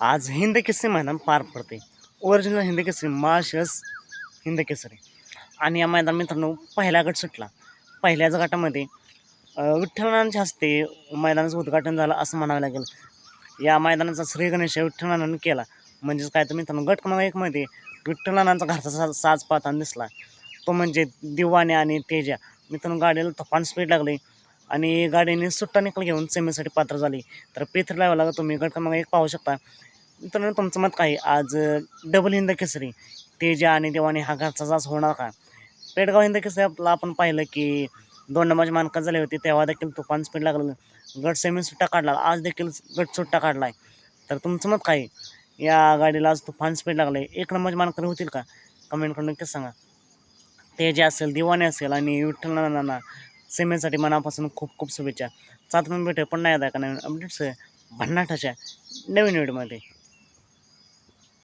आज हिंद केसरी मैदान पार पडते. ओरिजिनल हिंद केसरी माळशिरस हिंद केसरी. आणि या मैदान मित्रांनो पहिला गट सुटला. पहिल्याच गटामध्ये अं, हस्ते मैदानाचं उद्घाटन झालं असं म्हणावं लागेल. या मैदानाचा श्री गणेश विठ्ठलानं केला. म्हणजेच काय तर मित्रांनो गट क्रमांक एकमध्ये विठ्ठलनानांचा घरचा सा साज पाहताना दिसला. तो म्हणजे दिवाने आणि तेजा. मित्रांनो गाडीला तफान स्पीड लागली. आणि गाडीने सुट्टा निकाल घेऊन सेमीसाठी पात्र झाली. तर पेथर लावायला तुम्ही गट एक पाहू शकता. मित्रांनो तुमचं मत काय? आज डबल हिंद केसरी. तेजा आणि देवाने हा घरचा जास होणार का? पेडगाव हिंद केसरी आपला आपण पाहिलं की दोन नंबरची मानकं झाले होते तेव्हा देखील तुफान स्पीड लागलं. गट सेमी सुट्टा काढला. आज देखील गट सुट्टा काढला आहे तर तुमचं मत काय? या गाडीला आज तुफान स्पीड लागले एक नंबरची मानकं होतील का? कमेंट करून नक्कीच सांगा. तेजा असेल दिवाने असेल आणि विठ्ठल नाना सेमेसाठी मनापासून खूप खूप शुभेच्छा. सात भेटू पण नाही आता का नवीन अपडेट्स भन्नाटाच्या नवीन व्हिडिओमध्ये